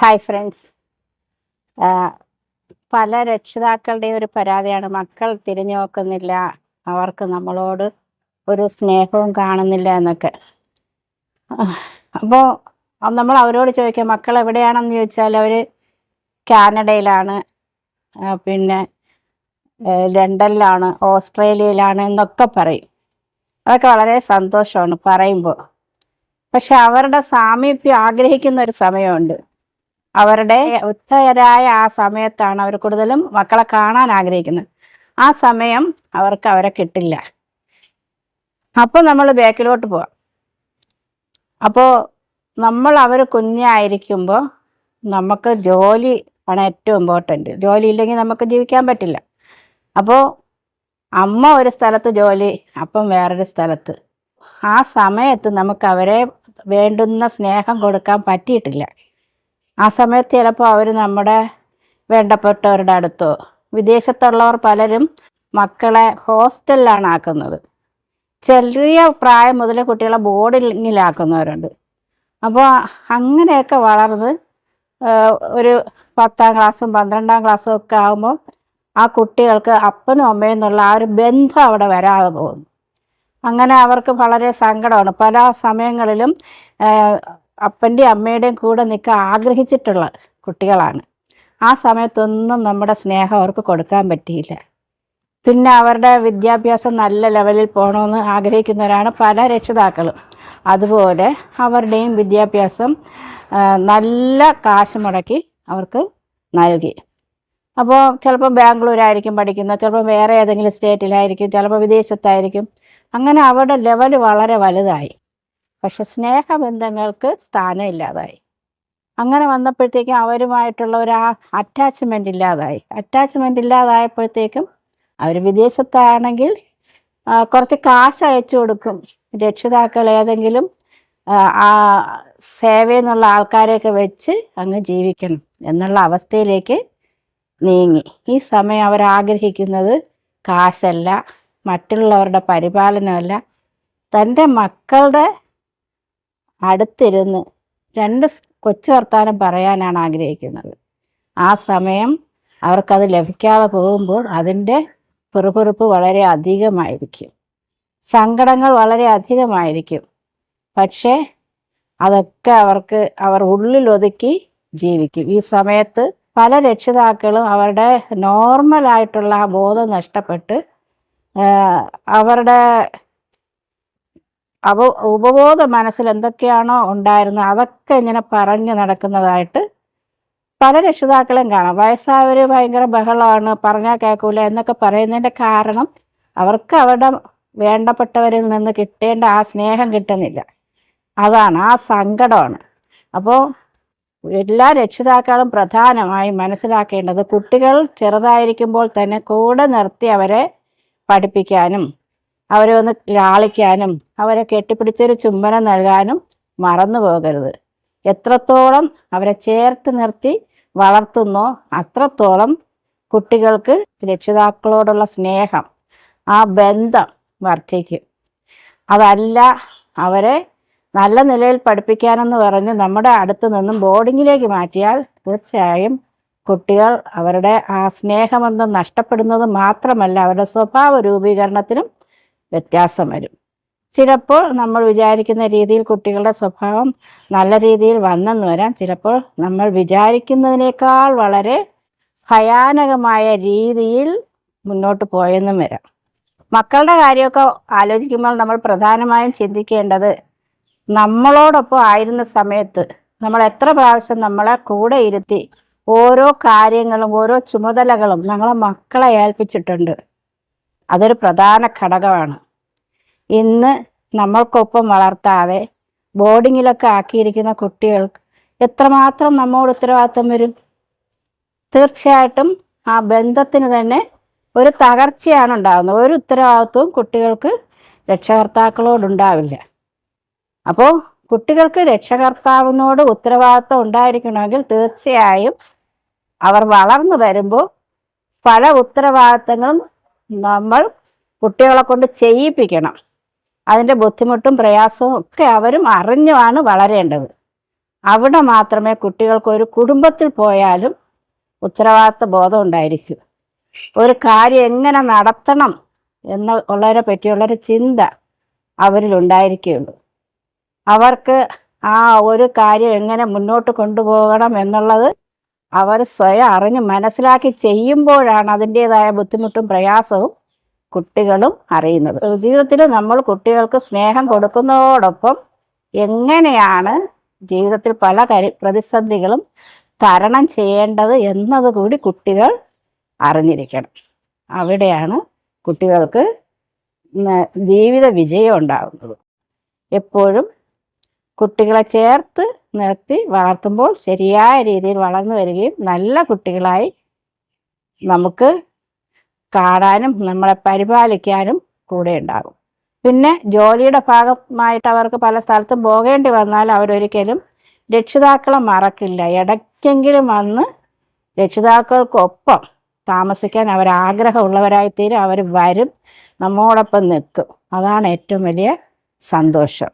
Hi friends പല രക്ഷിതാക്കളുടെയും ഒരു പരാതിയാണ്. മക്കൾ തിരിഞ്ഞു നോക്കുന്നില്ല. അവർക്ക് നമ്മളോട് ഒരു സ്നേഹവും കാണുന്നില്ല എന്നൊക്കെ. അപ്പോൾ നമ്മൾ അവരോട് ചോദിക്കുക മക്കൾ എവിടെയാണെന്ന് ചോദിച്ചാൽ അവർ കാനഡയിലാണ്. പിന്നെ ലണ്ടനിലാണ് ഓസ്ട്രേലിയയിലാണ് എന്നൊക്കെ പറയും. അതൊക്കെ വളരെ സന്തോഷമാണ് പറയുമ്പോൾ. പക്ഷെ അവരുടെ സാമീപ്യം ആഗ്രഹിക്കുന്ന ഒരു സമയമുണ്ട്. അവരുടെ ഉച്ചയരായ ആ സമയത്താണ് അവർ കൂടുതലും മക്കളെ കാണാൻ ആഗ്രഹിക്കുന്നത്. ആ സമയം അവർക്ക് അവരെ കിട്ടില്ല. അപ്പോൾ നമ്മൾ ബാക്കിലോട്ട് പോവാം. അപ്പോൾ നമ്മൾ അവർ കുഞ്ഞായിരിക്കുമ്പോൾ നമുക്ക് ജോലി ആണ് ഏറ്റവും ഇമ്പോർട്ടന്റ് ജോലി ഇല്ലെങ്കിൽ നമുക്ക് ജീവിക്കാൻ പറ്റില്ല. അപ്പോൾ അമ്മ ഒരു സ്ഥലത്ത് ജോലി അപ്പം വേറൊരു സ്ഥലത്ത്. ആ സമയത്ത് നമുക്ക് അവരെ വേണ്ടുന്ന സ്നേഹം കൊടുക്കാൻ പറ്റിയിട്ടില്ല. ആ സമയത്ത് ചിലപ്പോൾ അവർ നമ്മുടെ വേണ്ടപ്പെട്ടവരുടെ അടുത്തോ വിദേശത്തുള്ളവർ പലരും മക്കളെ ഹോസ്റ്റലിലാണ് ആക്കുന്നത് ചെറിയ പ്രായം മുതൽ കുട്ടികളെ ബോർഡിങ്ങിലാക്കുന്നവരുണ്ട്. അപ്പോൾ അങ്ങനെയൊക്കെ വളർന്ന് ഒരു പത്താം ക്ലാസ്സും പന്ത്രണ്ടാം ക്ലാസ്സും ഒക്കെ ആകുമ്പോൾ ആ കുട്ടികൾക്ക് അപ്പനും അമ്മയും എന്നുള്ള ആ ഒരു ബന്ധം അവിടെ വരാതെ പോകുന്നു. അങ്ങനെ അവർക്ക് വളരെ സങ്കടമാണ്. പല സമയങ്ങളിലും അപ്പന്റെയും അമ്മയുടെയും കൂടെ നിൽക്കാൻ ആഗ്രഹിച്ചിട്ടുള്ള കുട്ടികളാണ്. ആ സമയത്തൊന്നും നമ്മുടെ സ്നേഹം അവർക്ക് കൊടുക്കാൻ പറ്റിയില്ല. പിന്നെ അവരുടെ വിദ്യാഭ്യാസം നല്ല ലെവലിൽ പോകണമെന്ന് ആഗ്രഹിക്കുന്നവരാണ് പല രക്ഷിതാക്കളും. അതുപോലെ അവരുടെയും വിദ്യാഭ്യാസം നല്ല കാശ് മുടക്കി അവർക്ക് നൽകി. അപ്പോൾ ചിലപ്പോൾ ബാംഗ്ലൂരായിരിക്കും പഠിക്കുന്നത് ചിലപ്പോൾ വേറെ ഏതെങ്കിലും സ്റ്റേറ്റിലായിരിക്കും ചിലപ്പോൾ വിദേശത്തായിരിക്കും. അങ്ങനെ അവരുടെ ലെവൽ വളരെ വലുതായി. പക്ഷെ സ്നേഹബന്ധങ്ങൾക്ക് സ്ഥാനം ഇല്ലാതായി അങ്ങനെ വന്നപ്പോഴത്തേക്കും അവരുമായിട്ടുള്ള ഒരു അറ്റാച്ച്മെന്റ് ഇല്ലാതായി. അറ്റാച്ച്മെന്റ് ഇല്ലാതായപ്പോഴത്തേക്കും അവർ വിദേശത്താണെങ്കിൽ കുറച്ച് കാശ് അയച്ചു കൊടുക്കും. രക്ഷിതാക്കൾ ഏതെങ്കിലും ആ, സേവയെന്നുള്ള ആൾക്കാരെയൊക്കെ വെച്ച് അങ്ങ് ജീവിക്കണം എന്നുള്ള അവസ്ഥയിലേക്ക് നീങ്ങി. ഈ സമയം അവർ ആഗ്രഹിക്കുന്നത് കാശല്ല മറ്റുള്ളവരുടെ പരിപാലനമല്ല. തന്റെ മക്കളുടെ അടുത്തിരുന്ന് രണ്ട് കൊച്ചു വർത്താനം പറയാനാണ് ആഗ്രഹിക്കുന്നത്. ആ സമയം അവർക്കത് ലഭിക്കാതെ പോകുമ്പോൾ അതിന്റെ പെറുപെറുപ്പ് വളരെ അധികമായിരിക്കും. സങ്കടങ്ങൾ വളരെ അധികമായിരിക്കും. പക്ഷേ അതൊക്കെ അവർക്ക് അവർ ഉള്ളിലൊതുക്കി ജീവിക്കും. ഈ സമയത്ത് പല രക്ഷിതാക്കളും അവരുടെ നോർമലായിട്ടുള്ള ആ ബോധം നഷ്ടപ്പെട്ട് അവരുടെ അവ ഉപബോധ മനസ്സിൽ എന്തൊക്കെയാണോ ഉണ്ടായിരുന്നത് അതൊക്കെ ഇങ്ങനെ പറഞ്ഞു നടക്കുന്നതായിട്ട് പല രക്ഷിതാക്കളെയും കാണാം. വയസ്സായവർ ഭയങ്കര ബഹളമാണ് പറഞ്ഞാൽ കേൾക്കൂല എന്നൊക്കെ പറയുന്നതിന്റെ കാരണം അവർക്ക് അവരുടെ വേണ്ടപ്പെട്ടവരിൽ നിന്ന് കിട്ടേണ്ട ആ സ്നേഹം കിട്ടുന്നില്ല. അതാണ് ആ സങ്കടമാണ്. അപ്പോൾ എല്ലാ രക്ഷിതാക്കളും പ്രധാനമായും മനസ്സിലാക്കേണ്ടത് കുട്ടികൾ ചെറുതായിരിക്കുമ്പോൾ തന്നെ കൂടെ നിർത്തി അവരെ പഠിപ്പിക്കാനും അവരെ ഒന്ന് ലാളിക്കാനും അവരെ കെട്ടിപ്പിടിച്ചൊരു ചുംബനം നൽകാനും മറന്നു പോകരുത്. എത്രത്തോളം അവരെ ചേർത്ത് നിർത്തി വളർത്തുന്നോ അത്രത്തോളം കുട്ടികൾക്ക് രക്ഷിതാക്കളോടുള്ള സ്നേഹം ആ ബന്ധം വർദ്ധിക്കും. അതല്ല അവരെ നല്ല നിലയിൽ പഠിപ്പിക്കാനെന്ന് പറഞ്ഞ് നമ്മുടെ അടുത്ത് നിന്നും ബോർഡിങ്ങിലേക്ക് മാറ്റിയാൽ തീർച്ചയായും കുട്ടികൾ അവരുടെ ആ സ്നേഹബന്ധം നഷ്ടപ്പെടുന്നത് മാത്രമല്ല അവരുടെ സ്വഭാവ രൂപീകരണത്തിനും വ്യത്യാസം വരും. ചിലപ്പോൾ നമ്മൾ വിചാരിക്കുന്ന രീതിയിൽ കുട്ടികളുടെ സ്വഭാവം നല്ല രീതിയിൽ വന്നെന്ന് വരാം. ചിലപ്പോൾ നമ്മൾ വിചാരിക്കുന്നതിനേക്കാൾ വളരെ ഭയാനകമായ രീതിയിൽ മുന്നോട്ട് പോയെന്നും വരാം. മക്കളുടെ കാര്യമൊക്കെ ആലോചിക്കുമ്പോൾ നമ്മൾ പ്രധാനമായും ചിന്തിക്കേണ്ടത് നമ്മളോടൊപ്പം ആയിരുന്ന സമയത്ത് നമ്മൾ എത്ര പ്രാവശ്യം നമ്മളെ കൂടെ ഇരുത്തി ഓരോ കാര്യങ്ങളും ഓരോ ചുമതലകളും നമ്മളെ മക്കളെ ഏൽപ്പിച്ചിട്ടുണ്ട്. അതൊരു പ്രധാന ഘടകമാണ്. ഇന്ന് നമ്മൾക്കൊപ്പം വളർത്താതെ ബോർഡിങ്ങിലൊക്കെ ആക്കിയിരിക്കുന്ന കുട്ടികൾക്ക് എത്രമാത്രം നമ്മോട് ഉത്തരവാദിത്വം വരും? തീർച്ചയായിട്ടും ആ ബന്ധത്തിന് തന്നെ ഒരു തകർച്ചയാണ് ഉണ്ടാകുന്നത്. ഒരു ഉത്തരവാദിത്വവും കുട്ടികൾക്ക് രക്ഷകർത്താക്കളോടുണ്ടാവില്ല അപ്പോൾ കുട്ടികൾക്ക് രക്ഷകർത്താവിനോട് ഉത്തരവാദിത്വം ഉണ്ടായിരിക്കണമെങ്കിൽ തീർച്ചയായും അവർ വളർന്നു വരുമ്പോൾ പല ഉത്തരവാദിത്തങ്ങളും നമ്മൾ കുട്ടികളെ കൊണ്ട് ചെയ്യിപ്പിക്കണം. അതിന്റെ ബുദ്ധിമുട്ടും പ്രയാസവും ഒക്കെ അവരും അറിഞ്ഞുമാണ് വളരേണ്ടത്. അവിടെ മാത്രമേ കുട്ടികൾക്ക് ഒരു കുടുംബത്തിൽ പോയാലും ഉത്തരവാദിത്ത ബോധം ഉണ്ടായിരിക്കും. ഒരു കാര്യം എങ്ങനെ നടത്തണം എന്ന് ഉള്ളവരെ പറ്റിയുള്ളൊരു ചിന്ത അവരിൽ ഉണ്ടായിരിക്കുകയുള്ളൂ അവർക്ക് ആ ഒരു കാര്യം എങ്ങനെ മുന്നോട്ട് കൊണ്ടുപോകണം എന്നുള്ളത് അവർ സ്വയം അറിഞ്ഞ് മനസ്സിലാക്കി ചെയ്യുമ്പോഴാണ് അതിന്റെതായ ബുദ്ധിമുട്ടും പ്രയാസവും കുട്ടികളും അറിയുന്നത്. ജീവിതത്തിൽ നമ്മൾ കുട്ടികൾക്ക് സ്നേഹം കൊടുക്കുന്നതോടൊപ്പം എങ്ങനെയാണ് ജീവിതത്തിൽ പല കരി പ്രതിസന്ധികളും തരണം ചെയ്യേണ്ടത് എന്നതുകൂടി കുട്ടികൾ അറിഞ്ഞിരിക്കണം. അവിടെയാണ് കുട്ടികൾക്ക് ജീവിത വിജയം ഉണ്ടാകുന്നത് എപ്പോഴും കുട്ടികളെ ചേർത്ത് നിർത്തി വളർത്തുമ്പോൾ ശരിയായ രീതിയിൽ വളർന്നു വരികയും നല്ല കുട്ടികളായി നമുക്ക് കാണാനും നമ്മളെ പരിപാലിക്കാനും കൂടെ ഉണ്ടാകും. പിന്നെ ജോലിയുടെ ഭാഗമായിട്ട് അവർക്ക് പല സ്ഥലത്തും പോകേണ്ടി വന്നാൽ അവരൊരിക്കലും രക്ഷിതാക്കളെ മറക്കില്ല. ഇടയ്ക്കെങ്കിലും വന്ന് രക്ഷിതാക്കൾക്കൊപ്പം താമസിക്കാൻ അവർ ആഗ്രഹമുള്ളവരായിത്തീരും അവർ വരും നമ്മോടൊപ്പം നിൽക്കും. അതാണ് ഏറ്റവും വലിയ സന്തോഷം.